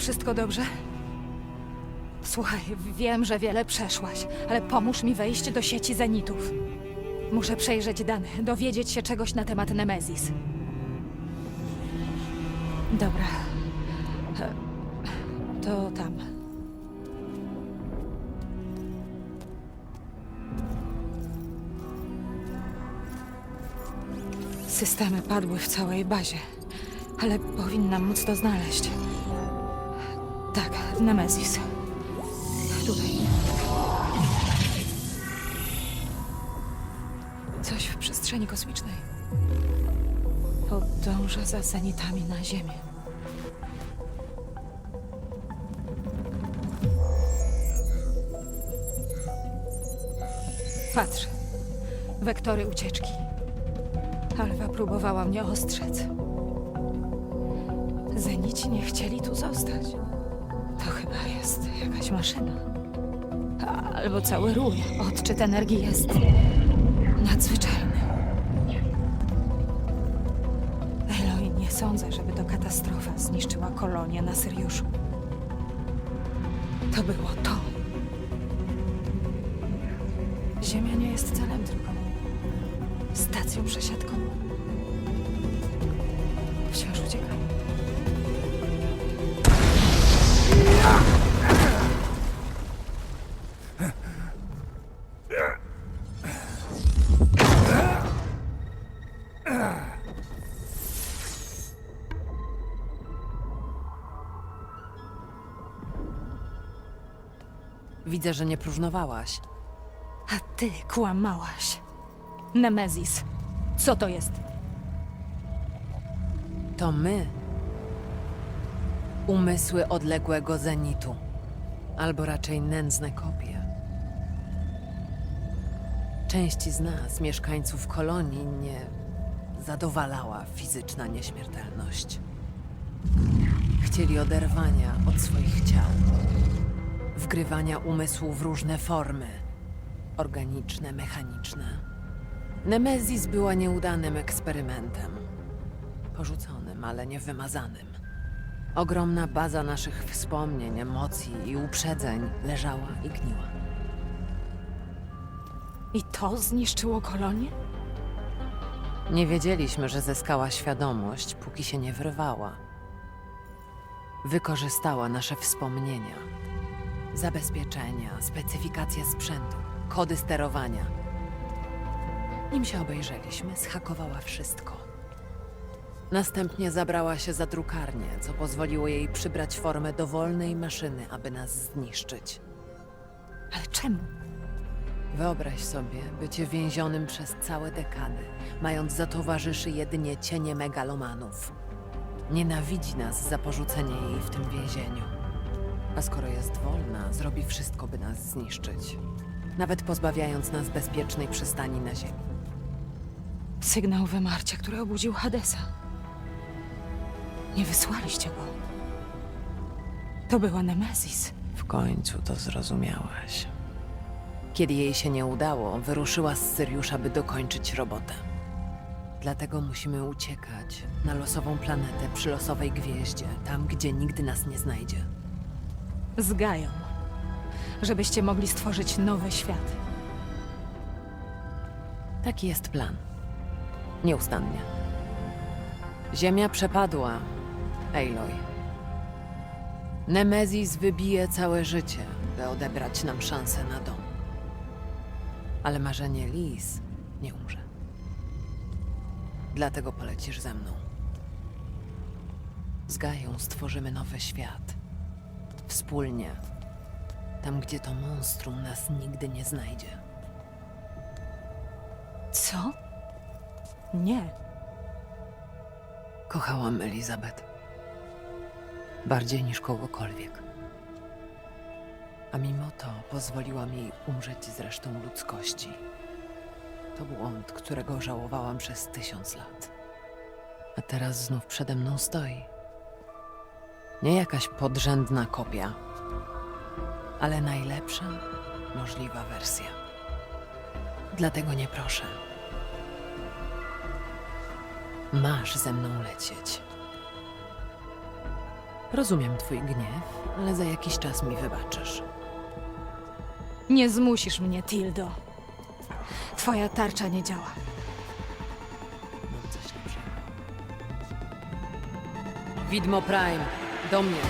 Wszystko dobrze? Słuchaj, wiem, że wiele przeszłaś, ale pomóż mi wejść do sieci Zenitów. Muszę przejrzeć dane, dowiedzieć się czegoś na temat Nemezis. Dobra. To tam. Systemy padły w całej bazie, ale powinnam móc to znaleźć. Tak, Nemezis. Tutaj. Coś w przestrzeni kosmicznej. Podąża za zenitami na Ziemię. Patrz. Wektory ucieczki. Alwa próbowała mnie ostrzec. Zenici nie chcieli tu zostać. To chyba jest jakaś maszyna. Albo cały rój. Odczyt energii jest nadzwyczajny. Eloi, nie sądzę, żeby to katastrofa zniszczyła kolonię na Syriuszu. To było to. Ziemia nie jest celem, tylko stacją przesiadkową. Wciąż uciekam. Widzę, że nie próżnowałaś. A ty kłamałaś. Nemezis. Co to jest? To my. Umysły odległego zenitu. Albo raczej nędzne kopie. Część z nas, mieszkańców kolonii, nie zadowalała fizyczna nieśmiertelność. Chcieli oderwania od swoich ciał, wgrywania umysłu w różne formy organiczne, mechaniczne. Nemezis była nieudanym eksperymentem. Porzuconym, ale nie wymazanym. Ogromna baza naszych wspomnień, emocji i uprzedzeń leżała i gniła. I to zniszczyło kolonię? Nie wiedzieliśmy, że zyskała świadomość, póki się nie wyrwała. Wykorzystała nasze wspomnienia, zabezpieczenia, specyfikacje sprzętu, kody sterowania. Nim się obejrzeliśmy, schakowała wszystko. Następnie zabrała się za drukarnię, co pozwoliło jej przybrać formę dowolnej maszyny, aby nas zniszczyć. Ale czemu? Wyobraź sobie bycie więzionym przez całe dekady, mając za towarzyszy jedynie cienie megalomanów. Nienawidzi nas za porzucenie jej w tym więzieniu. A skoro jest wolna, zrobi wszystko, by nas zniszczyć. Nawet pozbawiając nas bezpiecznej przystani na ziemi. Sygnał wymarcia, który obudził Hadesa. Nie wysłaliście go. To była Nemezis. W końcu to zrozumiałaś. Kiedy jej się nie udało, wyruszyła z Syriusza, by dokończyć robotę. Dlatego musimy uciekać na losową planetę przy losowej gwieździe, tam gdzie nigdy nas nie znajdzie. Z Gają. Żebyście mogli stworzyć nowy świat. Taki jest plan. Nieustannie. Ziemia przepadła, Aloy. Nemezis wybije całe życie, by odebrać nam szansę na dom. Ale marzenie Lis nie umrze. Dlatego polecisz ze mną. Z Gają stworzymy nowy świat. Wspólnie. Tam, gdzie to monstrum nas nigdy nie znajdzie. Co? Nie. Kochałam Elizabeth. Bardziej niż kogokolwiek. A mimo to pozwoliłam jej umrzeć z resztą ludzkości. To błąd, którego żałowałam przez tysiąc lat. A teraz znów przede mną stoi. Nie jakaś podrzędna kopia, ale najlepsza możliwa wersja. Dlatego nie proszę. Masz ze mną lecieć. Rozumiem twój gniew, ale za jakiś czas mi wybaczysz. Nie zmusisz mnie, Tildo. Twoja tarcza nie działa. Mam coś lepszego. Widmo Prime, do mnie.